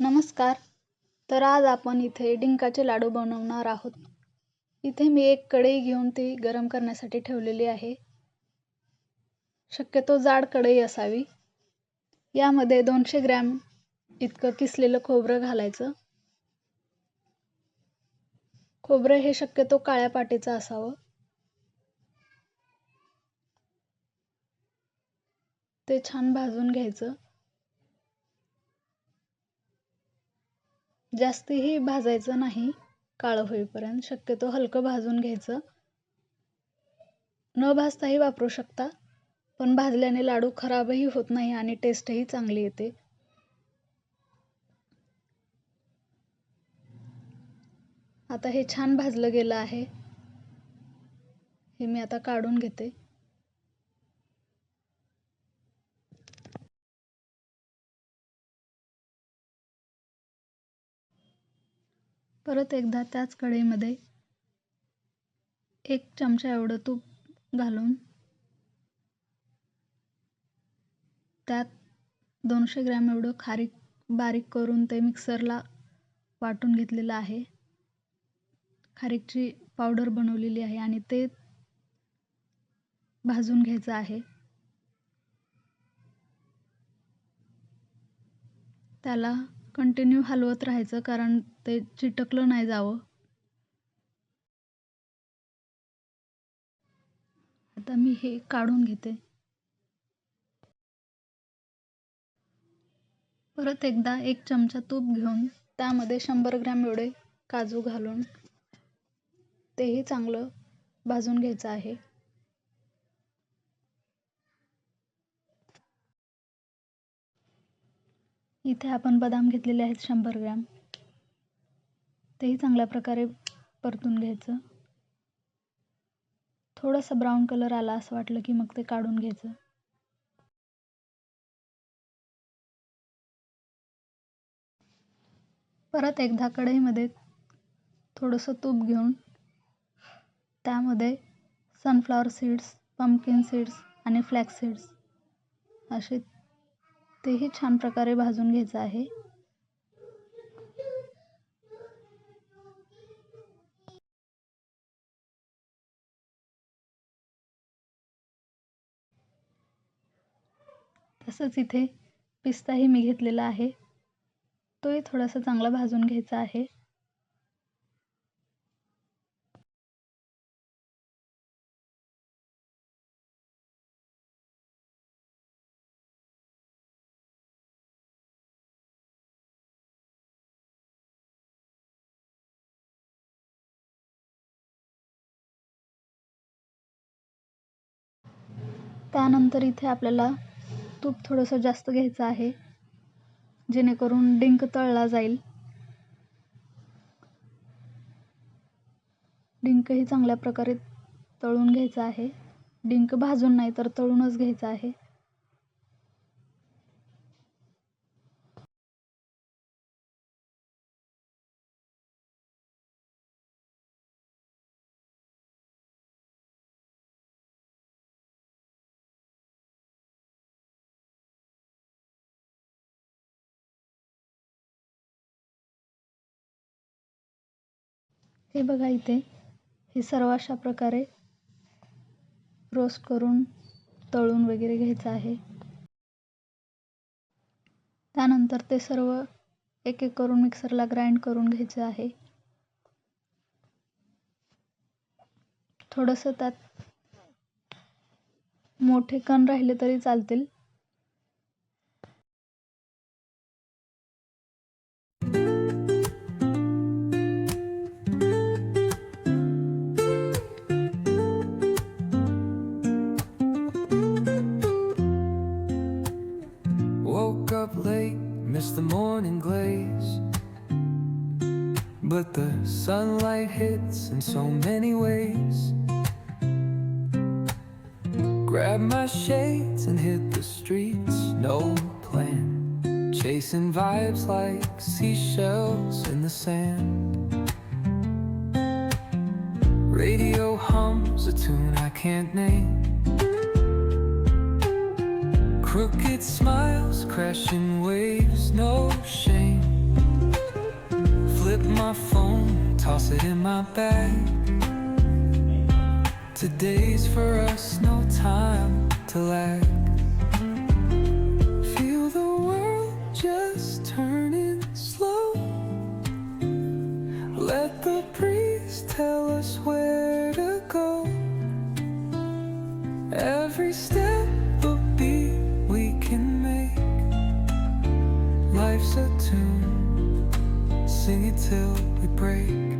नमस्कार. तर आज आपण इथे डिंकाचे लाडू बनवणार आहोत. इथे मी एक कढई घेऊन ती गरम करण्यासाठी ठेवलेली आहे. शक्यतो जाड कढई असावी. यामध्ये दोनशे ग्रॅम इतकं किसलेलं खोबरं घालायचं. खोबरं हे शक्यतो काळ्या पाटीचं असावं. ते छान भाजून घ्यायचं. जास्तही भाजायचं नाही काळं होईपर्यंत शक्यतो हलकं भाजून घ्यायचं. न भाजताही वापरू शकता पण भाजल्याने लाडू खराबही होत नाही आणि टेस्टही चांगली येते. आता हे छान भाजलं गेलं आहे. हे मी आता काढून घेते. परत एकदा त्याच कढईमध्ये एक चमचा एवढं तूप घालून त्यात दोनशे ग्रॅम एवढं खारीक बारीक करून ते मिक्सरला वाटून घेतलेलं आहे. खारीकची पावडर बनवलेली आहे आणि ते भाजून घ्यायचं आहे. त्याला कंटिन्यू हलवत राहायचं कारण ते चिटकलं नाही जावं. आता मी हे काढून घेते. परत एकदा एक चमचा तूप घेऊन त्यामध्ये शंभर ग्रॅम एवढे काजू घालून तेही चांगलं भाजून घ्यायचं आहे. इथे आपण बदाम घेतलेले आहेत शंभर ग्रॅम. तेही चांगल्या प्रकारे परतून घ्यायचं. थोडासा ब्राऊन कलर आला असं वाटलं की मग ते काढून घ्यायचं. परत एकदा कढईमध्ये थोडंसं तूप घेऊन त्यामध्ये सनफ्लॉवर सीड्स पंपकिन सीड्स आणि फ्लॅक्स सीड्स असे तेही छान प्रकारे भाजून घ्यायचं आहे. तसंच इथे पिस्ताही मी घेतलेला आहे. तोही थोडासा चांगला भाजून घ्यायचा आहे. त्यानंतर इथे आपल्याला तूप थोडंसं जास्त घ्यायचं आहे जेणेकरून डिंक तळला जाईल. डिंकही चांगल्या प्रकारे तळून घ्यायचा आहे. डिंक भाजून नाही तर तळूनच घ्यायचा आहे. हे बघा इथे. हे सर्व अशा प्रकारे रोस्ट करून तळून वगैरे घ्यायचं आहे. त्यानंतर ते सर्व एक एक करून मिक्सरला ग्राइंड करून घ्यायचं आहे. थोडंसं त्यात मोठे कण राहिले तरी चालतील. The morning glaze. But the sunlight hits in so many ways. Grab my shades and hit the streets, no plan. Chasing vibes like seashells in the sand. Radio hums a tune I can't name. Crooked smiles, crashing waves, no shame. Flip my phone, toss it in my bag. Today's for us, no time to lag. Feel the world just turning slow. Let the breeze tell us where Life's a tune, sing it till we break.